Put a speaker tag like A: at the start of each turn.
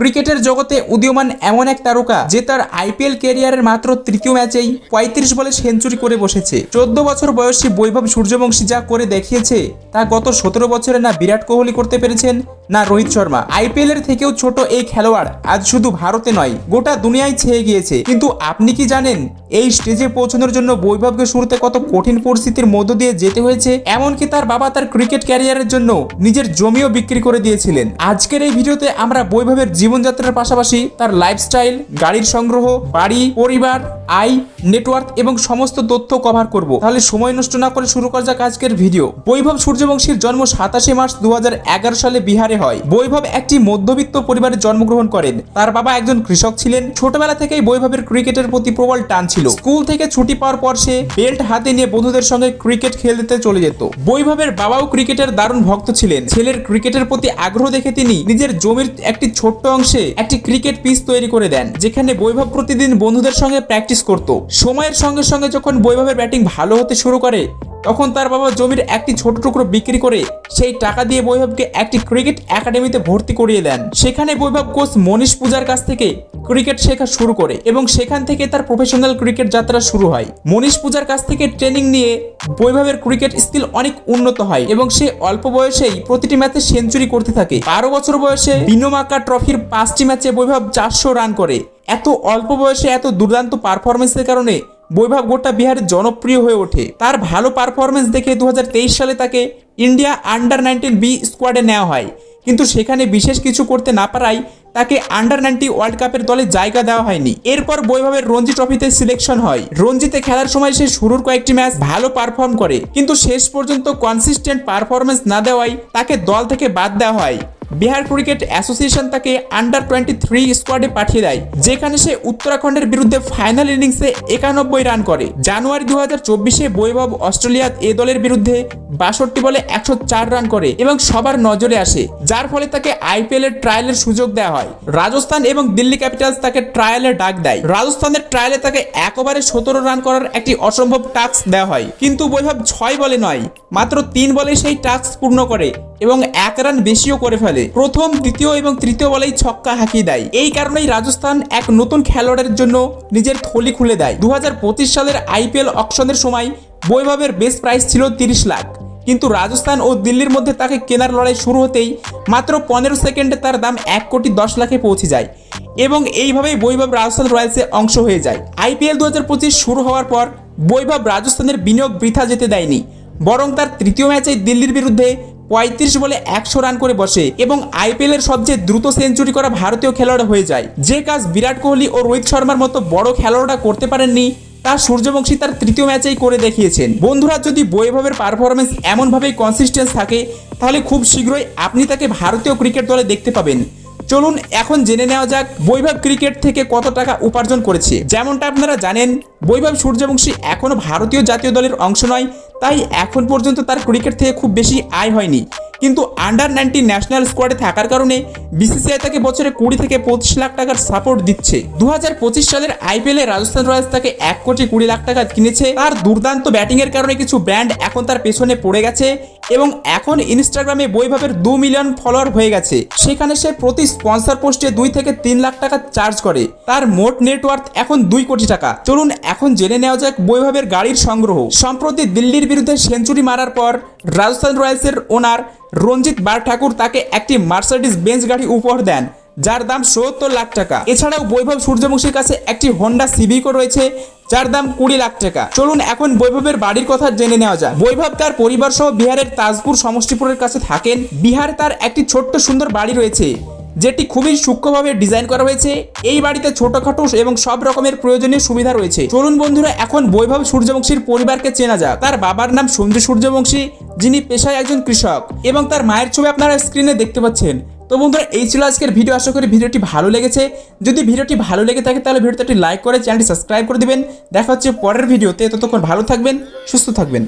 A: ক্রিকেটের জগতে উদীয়মান এমন এক তারকা যে তার আইপিএল ক্যারিয়ারের মাত্র তৃতীয় ম্যাচেই পঁয়ত্রিশ বলে সেঞ্চুরি করে বসেছে। চোদ্দ বছর বয়সী বৈভব সূর্যবংশী যা করে দেখিয়েছে, তা গত সতেরো বছরে না বিরাট কোহলি করতে পেরেছেন, না রোহিত শর্মা। আইপিএল এর থেকেও ছোট এই খেলোয়াড় আজ শুধু ভারতে নয়, গোটা দুনিয়ায় ছেয়ে গিয়েছে। কিন্তু আপনি কি জানেন, এই স্টেজে পৌঁছানোর জন্য বৈভবকে শুরুতে কত কঠিন পরিস্থিতির মধ্য দিয়ে যেতে হয়েছে? এমনকি তার বাবা তার ক্রিকেট ক্যারিয়ারের জন্য নিজের জমিও বিক্রি করে দিয়েছিলেন। আজকের এই ভিডিওতে আমরা বৈভবের জীবনযাত্রার পাশাপাশি তার লাইফস্টাইল গাড়ির সংগ্রহ, বাড়ি, পরিবার, আয় নেটওয়ার্ক এবং সমস্ত তথ্য কভার করব। তাহলে সময় নষ্ট না করে শুরু করা যাক আজকের ভিডিও বৈভব সূর্যবংশীর জন্ম সাতাশে মার্চ দু হাজার এগারো সালে বিহারে হয়। বৈভব একটি মধ্যবিত্ত পরিবারে জন্মগ্রহণ করেন। তার বাবা একজন কৃষক ছিলেন। ছোটবেলা থেকেই বৈভবের ক্রিকেটের প্রতি প্রবল টান ছিল। স্কুল থেকে ছুটি পাওয়ার পর সে বেল্ট হাতে নিয়ে বন্ধুদের সঙ্গে ক্রিকেট খেলতে চলে যেত। বৈভবের বাবাও ক্রিকেটের দারুণ ভক্ত ছিলেন। ছেলের ক্রিকেটের প্রতি আগ্রহ দেখে তিনি নিজের জমির একটি ছোট্ট অংশে একটি ক্রিকেট পিচ তৈরি করে দেন, যেখানে বৈভব প্রতিদিন বন্ধুদের সঙ্গে প্র্যাকটিস করত। সময়ের সঙ্গে সঙ্গে যখন বৈভবের ব্যাটিং ভালো হতে শুরু করে, তখন তার বাবা জমির একটি ছোট টুকরো বিক্রি করে সেই টাকা দিয়ে বৈভবকে একটি ক্রিকেট একাডেমিতে ভর্তি করিয়ে দেন। সেখানে বৈভব কোচ মনীষ পূজার কাছ থেকে ক্রিকেট শেখা শুরু করে এবং সেখান থেকে তার প্রফেশনাল ক্রিকেট যাত্রা শুরু হয়। মনীষ পূজার কাছ থেকে ট্রেনিং নিয়ে বৈভবের ক্রিকেট স্কিল অনেক উন্নত হয় এবং সে অল্প বয়সেই প্রতিটি ম্যাচে সেঞ্চুরি করতে থাকে। বারো বছর বয়সে বিনোমাকা ট্রফির পাঁচটি ম্যাচে বৈভব চারশো রান করে। এত অল্প বয়সে এত দুর্দান্ত পারফরমেন্সের কারণে বৈভব গোটা বিহারে জনপ্রিয় হয়ে ওঠে। তার ভালো পারফরমেন্স দেখে দু হাজার তেইশ সালে তাকে ইন্ডিয়া আন্ডার নাইনটিন বি স্কোয়াডে নেওয়া হয়। কিন্তু সেখানে বিশেষ কিছু করতে না পারায় তাকে আন্ডার নাইনটি ওয়ার্ল্ড কাপের দলে জায়গা দেওয়া হয়নি। এরপর বৈভবের রঞ্জি ট্রফিতে সিলেকশন হয়। রঞ্জিতে খেলার সময় সে শুরুর কয়েকটি ম্যাচ ভালো পারফর্ম করে। কিন্তু শেষ পর্যন্ত কনসিস্টেন্ট পারফরমেন্স না দেওয়ায় তাকে দল থেকে বাদ দেওয়া হয়। বিহার ক্রিকেট অ্যাসোসিয়েশন তাকে আন্ডার টোয়েন্টি থ্রি স্কোয়াডে পাঠিয়ে দেয়, যেখানে সে উত্তরাখণ্ডের বিরুদ্ধে ফাইনাল ইনিংসে একানব্বই রান করে। জানুয়ারি দু হাজার চব্বিশে বৈভব অস্ট্রেলিয়া এ দলের বিরুদ্ধে বাষট্টি বলে একশো চার রান করে এবং সবার নজরে আসে, যার ফলে তাকে আইপিএল এর ট্রায়ালের সুযোগ দেওয়া হয়। রাজস্থান এবং দিল্লি ক্যাপিটালস তাকে ট্রায়ালে ডাক দেয়। রাজস্থানের ট্রায়ালে তাকে এক ওভারে সতেরো রান করার একটি অসম্ভব টাস্ক দেওয়া হয়। কিন্তু বৈভব ছয় বলে নয়, মাত্র তিন বলে সেই টাস্ক পূর্ণ করে এবং এক রান বেশিও করে ফেলে। প্রথম, দ্বিতীয় এবং তৃতীয় বলেই ছক্কা হাঁকিয়ে দেয়। এই কারণেই রাজস্থান এক নতুন খেলোয়াড়ের জন্য নিজের থলি খুলে দেয়। দু হাজার পঁচিশ সালের আইপিএল অকশনের সময় বৈভবের বেস্ট প্রাইস ছিল তিরিশ লাখ। কিন্তু রাজস্থান ও দিল্লির মধ্যে তাকে কেনার লড়াই শুরু হতেই মাত্র পনেরো সেকেন্ডে তার দাম এক কোটি দশ লাখে পৌঁছে যায় এবং এইভাবেই বৈভব রাজস্থান রয়্যালসে অংশ হয়ে যায়। আইপিএল দু হাজার পঁচিশ শুরু হওয়ার পর বৈভব রাজস্থানের বিনিয়োগ বৃথা যেতে দেয়নি, বরং তার তৃতীয় ম্যাচে দিল্লির বিরুদ্ধে পঁয়ত্রিশ বলে একশো রান করে বসে এবং আইপিএল এর সবচেয়ে দ্রুত সেঞ্চুরি করা ভারতীয় খেলোয়াড় হয়ে যায়। যে কাজ বিরাট কোহলি ও রোহিত শর্মার মতো বড় খেলোয়াড়রা করতে পারেননি, তা সূর্যবংশী তার তৃতীয় ম্যাচেই করে দেখিয়েছেন। বন্ধুরা, যদি বৈভবের পারফরমেন্স এমনভাবেই কনসিস্টেন্স থাকে, তাহলে খুব শীঘ্রই আপনি তাকে ভারতীয় ক্রিকেট দলে দেখতে পাবেন। চলুন এখন জেনে নেওয়া যাক বৈভব ক্রিকেট থেকে কত টাকা উপার্জন করেছে। যেমনটা আপনারা জানেন, বৈভব সূর্যবংশী এখনও ভারতীয় জাতীয় দলের অংশ নয়, তাই এখন পর্যন্ত তার ক্রিকেট থেকে খুব বেশি আয় হয়নি। কিন্তু আন্ডার নাইনটিন ন্যাশনাল স্কোয়াডে থাকার কারণে বিসিসিআই তাকে বছরে কুড়ি থেকে পঁচিশ লাখ টাকার সাপোর্ট দিচ্ছে। দু হাজার পঁচিশ সালের আইপিএল রাজস্থান রয়্যালস তাকে এক কোটি কুড়ি লাখ টাকা কিনেছে। তার দুর্দান্ত ব্যাটিংয়ের কারণে কিছু ব্র্যান্ড এখন তার পেছনে পড়ে গেছে। এবং এখন ইনস্টাগ্রামে বইভাবের দু মিলিয়ন ফলোয়ার হয়ে গেছে। সেখানে সে প্রতি স্পন্সর পোস্টে দুই থেকে তিন লাখ টাকা চার্জ করে। তার মোট নেটওয়ার্থ এখন দুই কোটি টাকা। চলুন এখন জেনে নেওয়া যাক বৈভবের গাড়ির সংগ্রহ। সম্প্রতি দিল্লির বিরুদ্ধে সেঞ্চুরি মারার পর রাজস্থান রয়্যালসের ওনার রঞ্জিত বার ঠাকুর তাকে একটি মার্সিডিস বেঞ্চ গাড়ি উপহার দেন। যার দাম সত্তর লাখ টাকা। এছাড়াও বৈভব সূর্যবংশীর কাছে একটি হন্ডা সিভিকও রয়েছে, যার দাম কুড়ি লাখ টাকা। চলুন এখন বৈভবের বাড়ির কথা জেনে নেওয়া যাক। বৈভব তার পরিবার সহ বিহারের তাজপুর, সমষ্টিপুরের কাছে থাকেন। বিহারে তার একটি ছোট্ট সুন্দর বাড়ি রয়েছে, যেটি খুবই সূক্ষ্মভাবে ডিজাইন করা হয়েছে। এই বাড়িতে ছোটখাটো এবং সব রকমের প্রয়োজনীয় সুবিধা রয়েছে। চলুন বন্ধুরা, এখন বৈভব সূর্যবংশীর পরিবারকে চেনা যাক। তার বাবার নাম সঞ্জু সূর্যবংশী যিনি পেশায় একজন কৃষক এবং তার মায়ের ছবি আপনারা স্ক্রিনে দেখতে পাচ্ছেন। তো বন্ধুরা, এই ছিল আজকের ভিডিও। আশা করি ভিডিওটি ভালো লেগেছে। যদি ভিডিওটি ভালো লেগে থাকে, তাহলে ভিডিওটি একটি লাইক করে চ্যানেলটি সাবস্ক্রাইব করে দেবেন। দেখা হচ্ছে পরের ভিডিওতে। ততক্ষণ ভালো থাকবেন, সুস্থ থাকবেন।